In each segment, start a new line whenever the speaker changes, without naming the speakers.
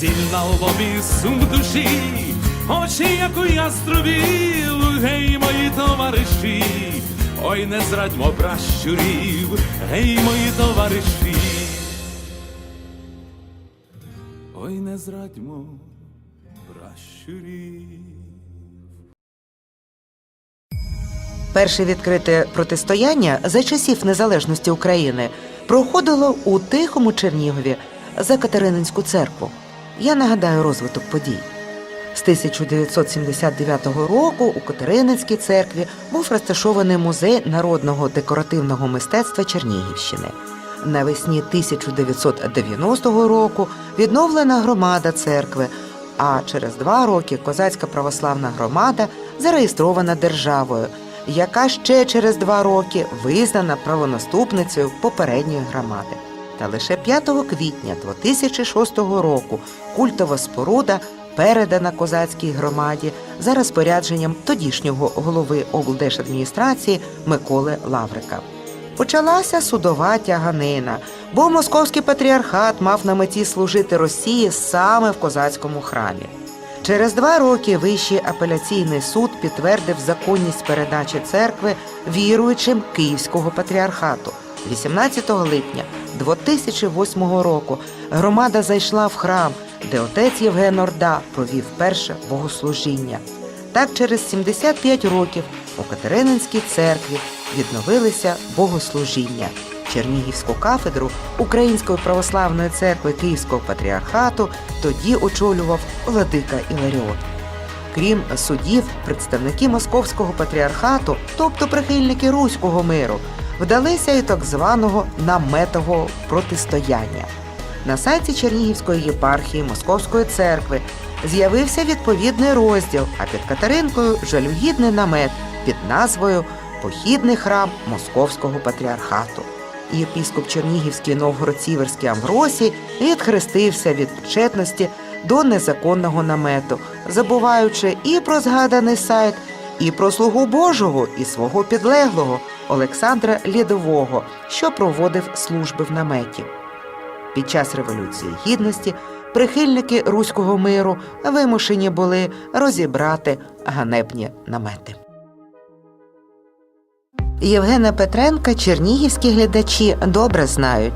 Сіль на лобі, сум душі, очі, як у яструбів, гей, мої товариші, ой, не зрадьмо пращурів, гей, мої товариші. Ой, не зрадьмо пращурів.
Перше відкрите протистояння за часів незалежності України проходило у Тихому Чернігові за Катерининську церкву. Я нагадаю розвиток подій. З 1979 року у Катерининській церкві був розташований музей народного декоративного мистецтва Чернігівщини. Навесні 1990 року відновлена громада церкви, а через два роки козацька православна громада зареєстрована державою, яка ще через два роки визнана правонаступницею попередньої громади. Та лише 5 квітня 2006 року культова споруда передана козацькій громаді за розпорядженням тодішнього голови облдержадміністрації Миколи Лаврика. Почалася судова тяганина, бо московський патріархат мав на меті служити Росії саме в козацькому храмі. Через два роки Вищий апеляційний суд підтвердив законність передачі церкви віруючим Київського патріархату. 18 липня 2008 року громада зайшла в храм, де отець Євген Орда провів перше богослужіння. Так, через 75 років у Катерининській церкві відновилися богослужіння. Чернігівську кафедру Української православної церкви Київського патріархату тоді очолював владика Іларіот. Крім судів, представники московського патріархату, тобто прихильники руського миру, вдалися і так званого наметового протистояння. На сайті Чернігівської єпархії Московської церкви з'явився відповідний розділ, а під Катеринкою жалюгідний намет під назвою Похідний храм Московського патріархату. І єпіскоп Чернігівський Новгород-Сіверський Амвросій відхрестився від причетності до незаконного намету, забуваючи і про згаданий сайт, і про слугу Божого, і свого підлеглого Олександра Лідового, що проводив служби в наметі. Під час Революції Гідності прихильники руського миру вимушені були розібрати ганебні намети. Євгена Петренка чернігівські глядачі добре знають.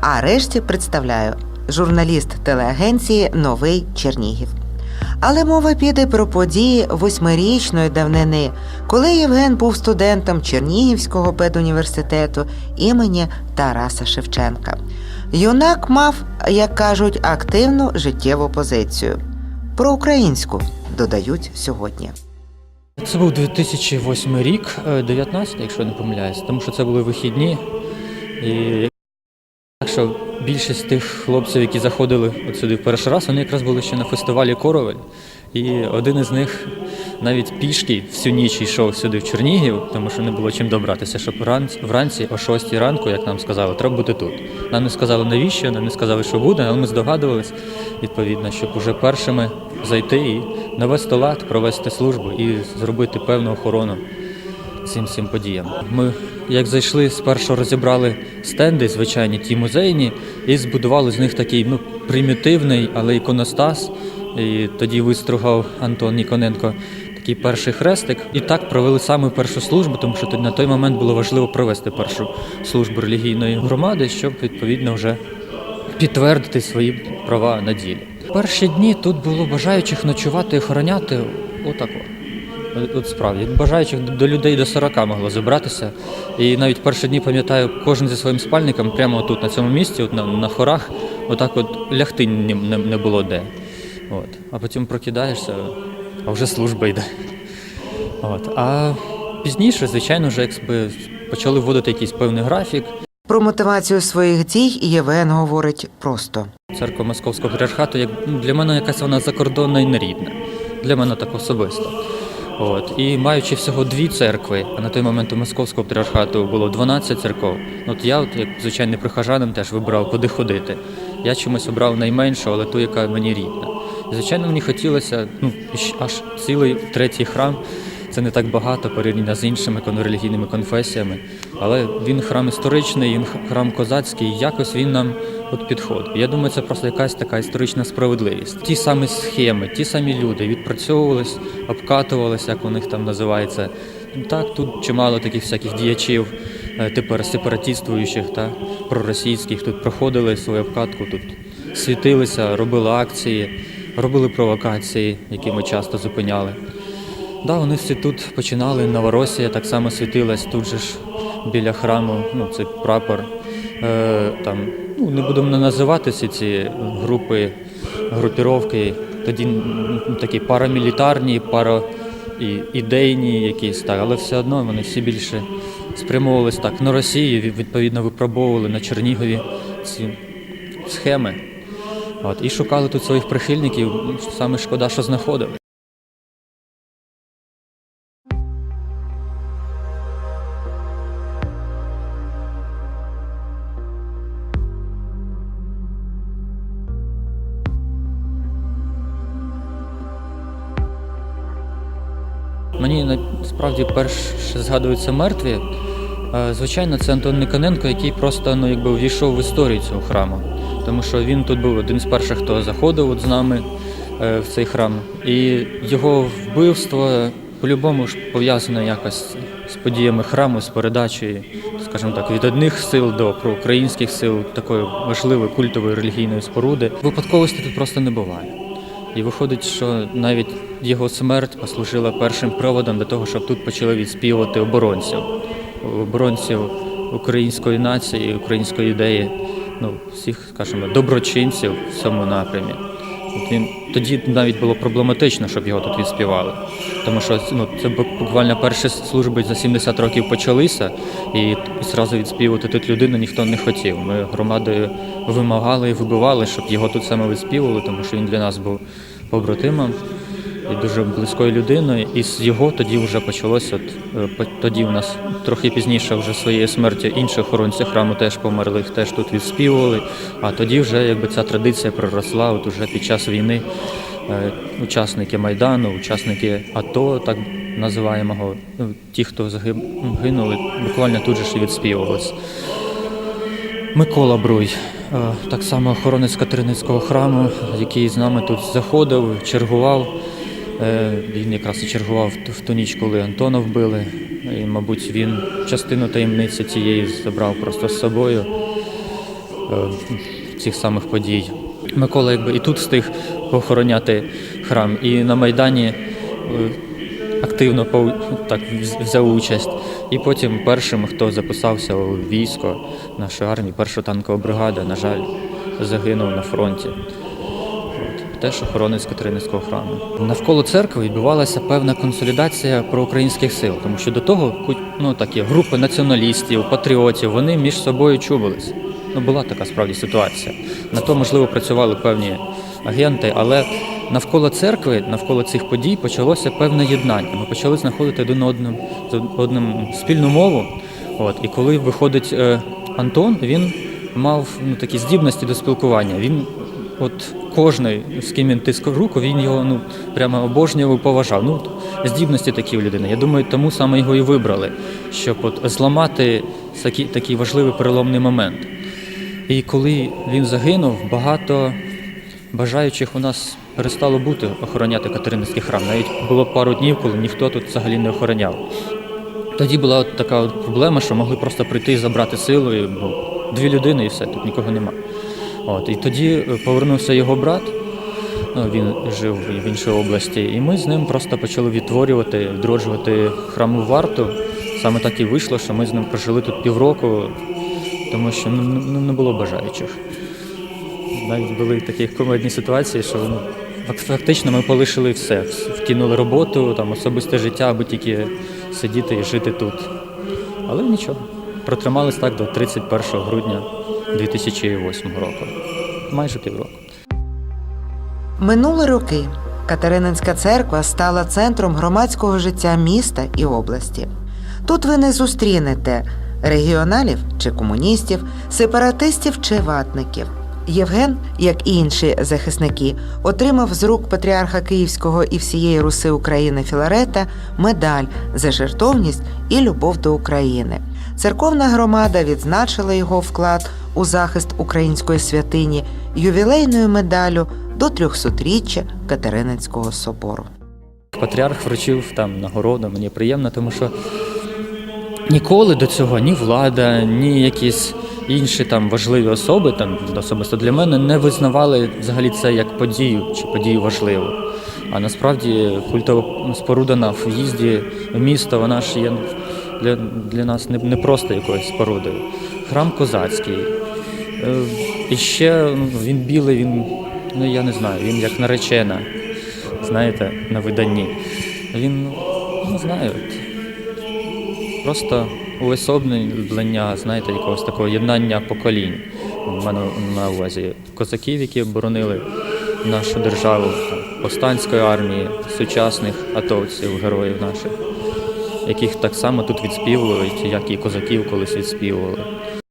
А решті представляю журналіст телеагенції Новий Чернігів. Але мова піде про події восьмирічної давнини, коли Євген був студентом Чернігівського педуніверситету імені Тараса Шевченка. Юнак мав, як кажуть, активну життєву позицію. Про українську додають сьогодні.
Це був 2008 рік, е, 19, якщо я не помиляюсь, тому що це були вихідні. І так що більшість тих хлопців, які заходили от сюди в перший раз, вони якраз були ще на фестивалі Коровель. І один із них навіть пішки всю ніч йшов сюди в Чернігів, тому що не було чим добратися, щоб ран- вранці о 6 ранку, як нам сказали, треба бути тут. Нам не сказали навіщо, нам не сказали, що буде, але ми здогадувались, відповідно, щоб уже першими зайти і навести лад, провести службу і зробити певну охорону цим всім подіям. Ми, як зайшли, спершу розібрали стенди, звичайні ті музейні, і збудували з них такий ну, примітивний, але іконостас. І тоді вистругав Антон Ніконенко такий перший хрестик. І так провели саме першу службу, тому що на той момент було важливо провести першу службу релігійної громади, щоб відповідно вже підтвердити свої права на ділі. Перші дні тут було бажаючих ночувати і охороняти отако. От- От справді, бажаючих до людей до 40 могло зібратися. І навіть перші дні пам'ятаю, кожен зі своїм спальником прямо тут, на цьому місці, от на, на хорах, отак от лягти не, не, не було де. От. А потім прокидаєшся, а вже служба йде. От. А пізніше, звичайно, вже якби почали вводити якийсь певний графік.
Про мотивацію своїх дій Євген говорить просто.
Церква Московського патріархату як для мене якась вона закордонна і нерідна. Для мене так особисто. От. І маючи всього дві церкви, а на той момент у Московського патріархату було 12 церков. От я, от, як звичайний прихожанин, теж вибрав, куди ходити. Я чомусь обрав найменшу, але ту, яка мені рідна. І, звичайно, мені хотілося ну, аж цілий третій храм це не так багато порівняно з іншими кон- релігійними конфесіями. Але він храм історичний, він храм козацький, і якось він нам от підходить. Я думаю, це просто якась така історична справедливість. Ті самі схеми, ті самі люди відпрацьовувались, обкатувались, як у них там називається. Так, тут чимало таких всяких діячів, е, тепер сепаратістуючих та проросійських тут проходили свою обкатку, тут світилися, робили акції, робили провокації, які ми часто зупиняли. Да, вони всі тут починали. Новоросія так само світилась тут же ж біля храму. Ну, це прапор. Е, там, ну, не будемо називати всі ці групи, групіровки. Тоді такі парамілітарні, пара і ідейні якісь так, але все одно вони всі більше спрямовувалися так на Росію, відповідно випробовували на Чернігові ці схеми. От, і шукали тут своїх прихильників. Саме шкода, що знаходили. Насправді перше згадуються мертві. Е, Звичайно, це Антон Никоненко, який просто ну, якби ввійшов в історію цього храму. Тому що він тут був один з перших, хто заходив от з нами е, в цей храм. І його вбивство по-любому ж пов'язано якось з подіями храму, з передачею, скажімо так, від одних сил до проукраїнських сил, такої важливої культової релігійної споруди. Випадковості тут просто не буває. І виходить, що навіть його смерть послужила першим проводом для того, щоб тут почали відспівувати оборонців, оборонців української нації, української ідеї, ну всіх, скажімо, доброчинців в цьому напрямі. От він тоді навіть було проблематично, щоб його тут відспівали. Тому що ну, це буквально перші служби за 70 років почалися, і, одразу зразу відспівати тут людину ніхто не хотів. Ми громадою вимагали і вибивали, щоб його тут саме відспівували, тому що він для нас був побратимом і дуже близькою людиною. І з його тоді вже почалося. Е, тоді у нас трохи пізніше, вже своєю смертю інші охоронці храму теж померли, їх теж тут відспівували. А тоді вже якби ця традиція проросла, от уже під час війни. е, Учасники Майдану, учасники АТО, так називаємого, ну, ті, хто загиб- гинули, буквально тут же ж і відспівувались. Микола Бруй, е, так само охоронець Катериницького храму, який з нами тут заходив, чергував. Е, Він якраз і чергував в ту- ніч, коли Антона вбили. І, мабуть, він частину таємниці цієї забрав просто з собою е, цих самих подій. Микола якби і тут встиг поохороняти храм, і на Майдані е, активно так, взяв участь. І потім першим, хто записався у військо нашої армії, перша танкова бригада, на жаль, загинув на фронті. Теж охоронець Катерининського храму. Навколо церкви відбувалася певна консолідація проукраїнських сил, тому що до того ну, такі групи націоналістів, патріотів, вони між собою чубились. Ну, була така справді ситуація. На то, можливо, працювали певні агенти, але навколо церкви, навколо цих подій почалося певне єднання. Ми почали знаходити один одним, одним спільну мову. От, і коли виходить е, Антон, він мав ну, такі здібності до спілкування. Він от кожний, з ким він тискав руку, він його ну, прямо обожнював і поважав. Ну, здібності такі у людини. Я думаю, тому саме його і вибрали, щоб от зламати такий, такий важливий переломний момент. І коли він загинув, багато бажаючих у нас перестало бути охороняти Катерининський храм. Навіть було пару днів, коли ніхто тут взагалі не охороняв. Тоді була от така от проблема, що могли просто прийти і забрати силою, бо дві людини і все, тут нікого нема. От, і тоді е, повернувся його брат, ну, він жив в іншій області, і ми з ним просто почали відтворювати, відроджувати храмову варту. Саме так і вийшло, що ми з ним прожили тут півроку, тому що ну, ну, не було бажаючих. Навіть були такі комедні ситуації, що ну, фактично ми полишили все, вкинули роботу, там, особисте життя, аби тільки сидіти і жити тут. Але нічого, протримались так до 31 грудня 2008 року. Майже півроку.
Минули роки Катерининська церква стала центром громадського життя міста і області. Тут ви не зустрінете регіоналів чи комуністів, сепаратистів чи ватників. Євген, як і інші захисники, отримав з рук патріарха Київського і всієї Руси України Філарета медаль за жертовність і любов до України. Церковна громада відзначила його вклад у захист української святині ювілейною медаллю до 300-річчя Катерининського собору.
Патріарх вручив там нагороду. Мені приємно, тому що ніколи до цього ні влада, ні якісь інші там важливі особи, там особисто для мене, не визнавали взагалі це як подію чи подію важливу. А насправді культова споруда на в'їзді в місто, вона ж є для, для нас не, не просто якоюсь спорудою. Храм козацький. Е, І ще ну, він білий, він, ну я не знаю, він як наречена, знаєте, на виданні. Він, ну, не знаю, просто уособлення, знаєте, якогось такого єднання поколінь. У мене на увазі козаків, які оборонили нашу державу, повстанської армії, сучасних атовців, героїв наших, яких так само тут відспівують, як і козаків колись відспівували.